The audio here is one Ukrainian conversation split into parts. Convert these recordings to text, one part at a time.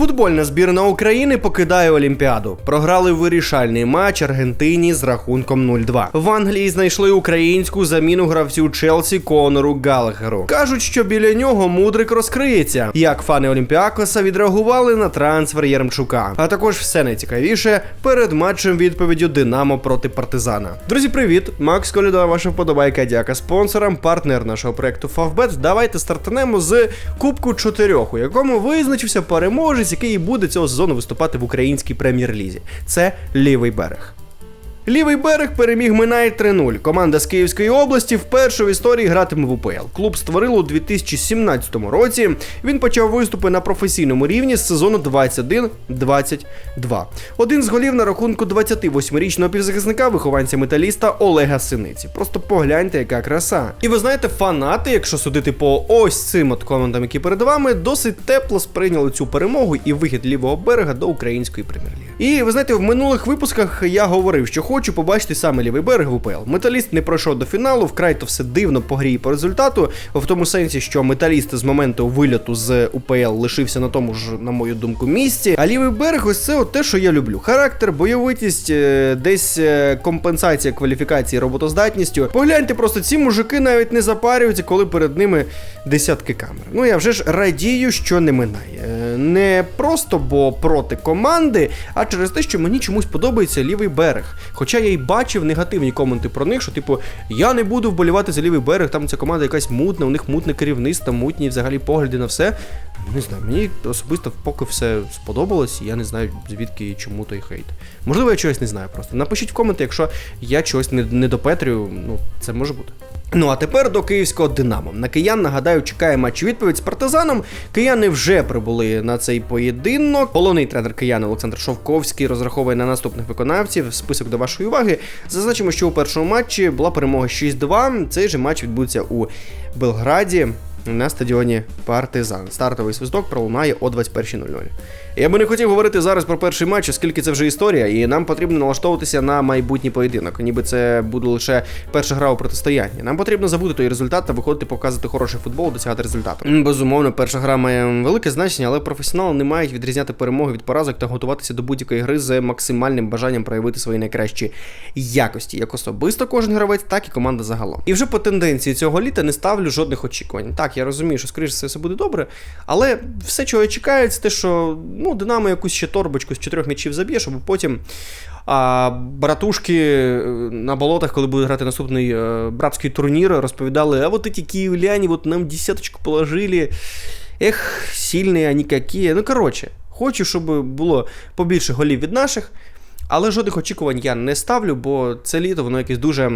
Футбольна збірна України покидає Олімпіаду. Програли вирішальний матч Аргентині з рахунком 0-2. В Англії знайшли українську заміну гравцю Челсі Конору Галагеру. Кажуть, що біля нього мудрик розкриється. Як фани Олімпіакоса відреагували на трансфер Яремчука. А також все найцікавіше перед матчем відповіддю Динамо проти партизана. Друзі, привіт! Макс Коліда, ваша вподобайка. Дяка спонсорам, партнер нашого проекту Фавбет. Давайте стартанемо з Кубку чотирьох, у якому визначився переможець, який і буде цього сезону виступати в українській прем'єр-лізі. Це лівий берег. Лівий берег переміг Минай 3-0. Команда з Київської області вперше в історії гратиме в УПЛ. Клуб створили у 2017 році. Він почав виступи на професійному рівні з сезону 21-22. Один з голів на рахунку 28-річного півзахисника вихованця металіста Олега Синиці. Просто погляньте, яка краса. І ви знаєте, фанати, якщо судити по ось цим от командам, які перед вами, досить тепло сприйняли цю перемогу і вихід лівого берега до української прем'єр-ліги. І ви знаєте, в минулих випусках я говорив, що хочу побачити саме лівий берег в УПЛ. Металіст не пройшов до фіналу, вкрай то все дивно по грі і по результату, в тому сенсі, що металіст з моменту вильоту з УПЛ лишився на тому ж, на мою думку, місці. А лівий берег, ось це от те, що я люблю. Характер, бойовитість, е, десь е, компенсація кваліфікації роботоздатністю. Погляньте, просто ці мужики навіть не запарюються, коли перед ними десятки камер. Ну я вже ж радію, що не минає. Не просто бо проти команди, а через те, що мені чомусь подобається лівий берег. Хоча я й бачив негативні коменти про них, що типу я не буду вболівати за лівий берег, там ця команда якась мутна, у них мутне керівництво, мутні взагалі погляди на все. Не знаю, мені особисто поки все сподобалось, і я не знаю звідки і чому той хейт. Можливо, я чогось не знаю просто. Напишіть в коменти, якщо я чогось не, не допетрю, ну це може бути. Ну а тепер до київського Динамо. На киян, нагадаю, чекає матч відповідь з партизаном. Кияни вже прибули на цей поєдинок. Головний тренер киян Олександр Шовковський розраховує на наступних виконавців. Список до вашої уваги. Зазначимо, що у першому матчі була перемога 6-2. Цей же матч відбудеться у Белграді. На стадіоні Партизан. Стартовий свисток пролунає о 21.00. Я би не хотів говорити зараз про перший матч, оскільки це вже історія, і нам потрібно налаштовуватися на майбутній поєдинок. Ніби це буде лише перша гра у протистоянні. Нам потрібно забути той результат та виходити показувати хороший футбол, досягати результату. Безумовно, перша гра має велике значення, але професіонали не мають відрізняти перемоги від поразок та готуватися до будь-якої гри з максимальним бажанням проявити свої найкращі якості, як особисто кожен гравець, так і команда загалом. І вже по тенденції цього літа не ставлю жодних очікувань. Так, я розумію, що скоріше все, все буде добре, але все, чого я чекаю, це те, що ну, Динамо якусь ще торбочку з чотирьох м'ячів заб'є, щоб потім. А братушки е, на болотах, коли будуть грати наступний е, братський турнір, розповідали, а вот эти киевляне вот нам десяточку положили. Ех, сильні вони які. Ну, коротше, хочу, щоб було побільше голів від наших. Але жодних очікувань я не ставлю, бо це літо воно якесь дуже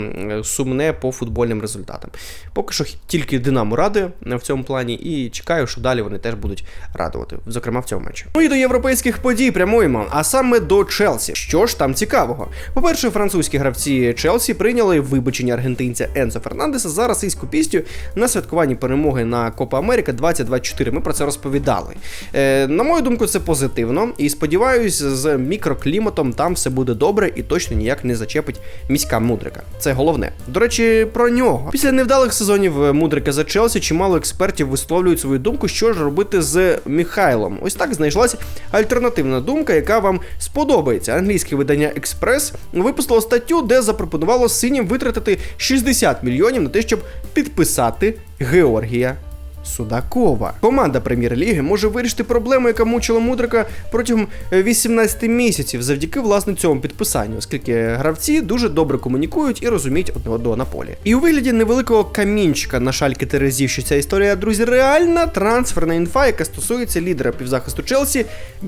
сумне по футбольним результатам. Поки що тільки Динамо радує в цьому плані, і чекаю, що далі вони теж будуть радувати, зокрема в цьому матчі. Ну і до європейських подій прямуємо, а саме до Челсі. Що ж там цікавого? По-перше, французькі гравці Челсі прийняли вибачення аргентинця Енсо Фернандеса за російську пісню на святкуванні перемоги на Копа Америка 2024. Ми про це розповідали. Е, на мою думку, це позитивно, і сподіваюсь, з мікрокліматом там все буде добре і точно ніяк не зачепить міська мудрика. Це головне. До речі, про нього. Після невдалих сезонів мудрика за Челсі чимало експертів висловлюють свою думку, що ж робити з Міхайлом. Ось так знайшлася альтернативна думка, яка вам сподобається. Англійське видання Експрес випустило статтю, де запропонувало синім витратити 60 мільйонів на те, щоб підписати Георгія Судакова. Команда прем'єр-ліги може вирішити проблему, яка мучила мудрика протягом е, 18 місяців завдяки власне цьому підписанню, оскільки гравці дуже добре комунікують і розуміють одне одного на полі. І у вигляді невеликого камінчика на шальки Терезів, що ця історія, друзі, реальна трансферна інфа, яка стосується лідера півзахисту Челсі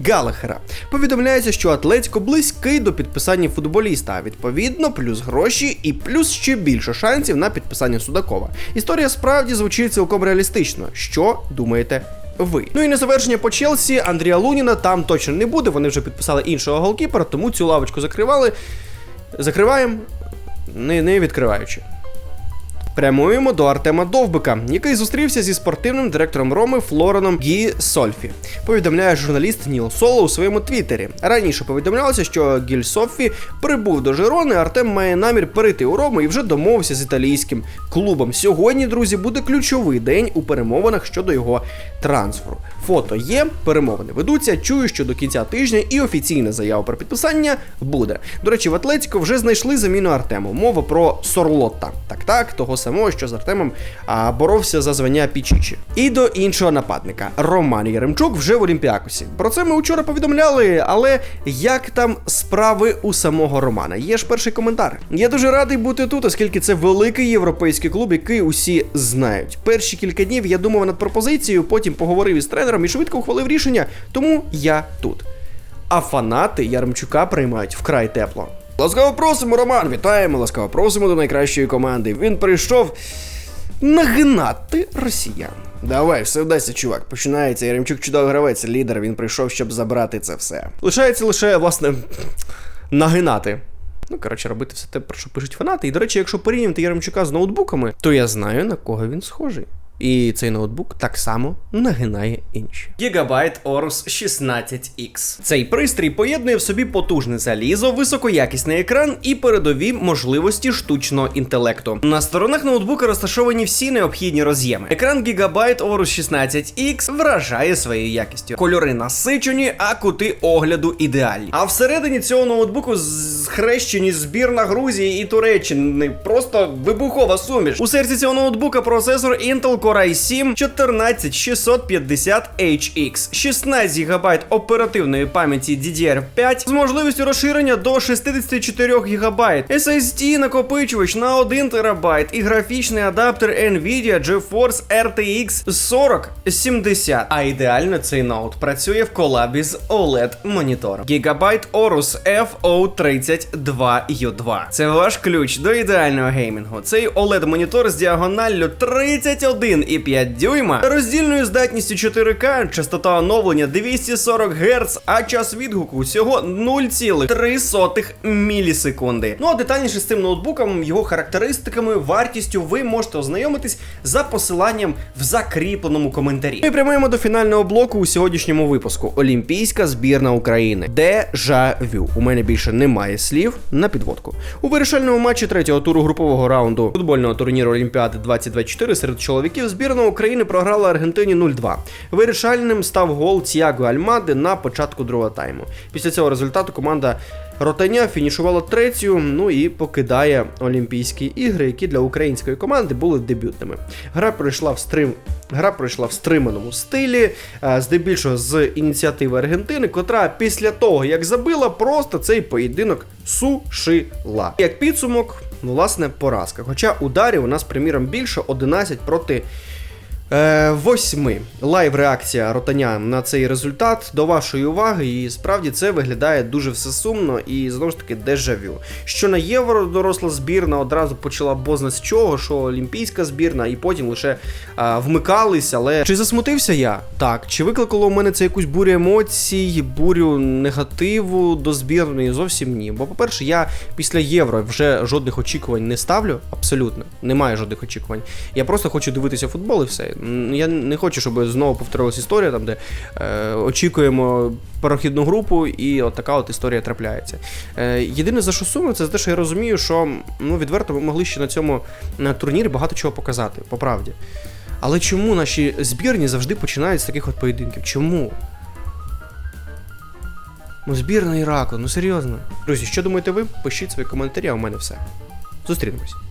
Галахера. Повідомляється, що Атлетіко близький до підписання футболіста, а відповідно, плюс гроші і плюс ще більше шансів на підписання Судакова. Історія справді звучить цілком реалістично. Що думаєте? Ви. Ну і на завершення по Челсі Андрія Луніна там точно не буде. Вони вже підписали іншого голкіпера, тому цю лавочку закривали. Закриваємо, не, не відкриваючи. Прямуємо до Артема Довбика, який зустрівся зі спортивним директором Роми Флореном Гі Сольфі. Повідомляє журналіст Ніл Соло у своєму твіттері. Раніше повідомлялося, що Гіль Софі прибув до Жирони. Артем має намір перейти у Рому і вже домовився з італійським клубом. Сьогодні, друзі, буде ключовий день у перемовинах щодо його трансферу. Фото є, перемовини ведуться. Чую, що до кінця тижня і офіційна заява про підписання буде. До речі, в Атлетіко вже знайшли заміну Артему. Мова про Сорлотта. Так, так, того самого, що з Артемом а, боровся за звання Пічічі. І до іншого нападника Роман Яремчук вже в Олімпіакусі. Про це ми вчора повідомляли, але як там справи у самого Романа? Є ж перший коментар. Я дуже радий бути тут, оскільки це великий європейський клуб, який усі знають. Перші кілька днів я думав над пропозицією, потім поговорив із тренером і швидко ухвалив рішення, тому я тут. А фанати Яремчука приймають вкрай тепло. Ласкаво просимо, Роман! Вітаємо! Ласкаво просимо до найкращої команди. Він прийшов нагинати росіян. Давай, все вдасться, чувак. Починається. Яремчук чудовий гравець, лідер. Він прийшов, щоб забрати це все. Лишається лише, власне, нагинати. Ну, коротше, робити все те, про що пишуть фанати. І, до речі, якщо порівняти Яремчука з ноутбуками, то я знаю, на кого він схожий. І цей ноутбук так само нагинає інші. Gigabyte Aorus 16X. Цей пристрій поєднує в собі потужне залізо, високоякісний екран і передові можливості штучного інтелекту. На сторонах ноутбука розташовані всі необхідні роз'єми. Екран Gigabyte Aorus 16X вражає своєю якістю. Кольори насичені, а кути огляду ідеальні. А всередині цього ноутбуку схрещені збірна Грузії і Туреччини. Просто вибухова суміш. У серці цього ноутбука процесор Intel Core i7 14650HX, 16 ГБ оперативної пам'яті DDR5 з можливістю розширення до 64 ГБ, SSD накопичувач на 1 ТБ і графічний адаптер Nvidia GeForce RTX 4070. А ідеально цей ноут працює в колабі з OLED монітором. Gigabyte Aorus FO32U2. Це ваш ключ до ідеального геймінгу. Цей OLED монітор з діагоналлю 31,5 дюйма, роздільною здатністю 4К, частота оновлення 240 Гц, а час відгуку всього 0,3 мілісекунди. Ну а детальніше з цим ноутбуком, його характеристиками, вартістю ви можете ознайомитись за посиланням в закріпленому коментарі. Ми прямуємо до фінального блоку у сьогоднішньому випуску. Олімпійська збірна України. Дежавю. У мене більше немає слів на підводку. У вирішальному матчі третього туру групового раунду футбольного турніру Олімпіади 2024 серед чоловіків збірна України програла Аргентині 0-2. Вирішальним став гол Тіаго Альмади на початку другого тайму. Після цього результату команда Ротаня фінішувала третю, ну і покидає Олімпійські ігри, які для української команди були дебютними. Гра пройшла в стрим. Гра пройшла в стриманому стилі, е, здебільшого з ініціативи Аргентини, котра після того, як забила, просто цей поєдинок сушила. Як підсумок, ну, власне, поразка. Хоча ударів у нас, приміром, більше 11 проти. Е, восьми лайв-реакція ротаня на цей результат до вашої уваги, і справді це виглядає дуже все сумно і знову ж таки дежавю. Що на євро доросла збірна одразу почала бозна з чого, що олімпійська збірна, і потім лише а, вмикались. Але чи засмутився я? Так. Чи викликало у мене це якусь бурю емоцій, бурю негативу до збірної? Зовсім ні. Бо, по-перше, я після євро вже жодних очікувань не ставлю. Абсолютно, немає жодних очікувань. Я просто хочу дивитися футбол і все. Я не хочу, щоб знову повторилась історія, там де е, очікуємо прохідну групу, і от така от історія трапляється. Е, єдине за що сумно, це те, що я розумію, що ну відверто ми могли ще на цьому на турнірі багато чого показати, по правді. Але чому наші збірні завжди починають з таких от поєдинків? Чому? Ну, збірна Іраку, ну серйозно. Друзі, що думаєте ви? Пишіть свої коментарі, а у мене все. Зустрінемось.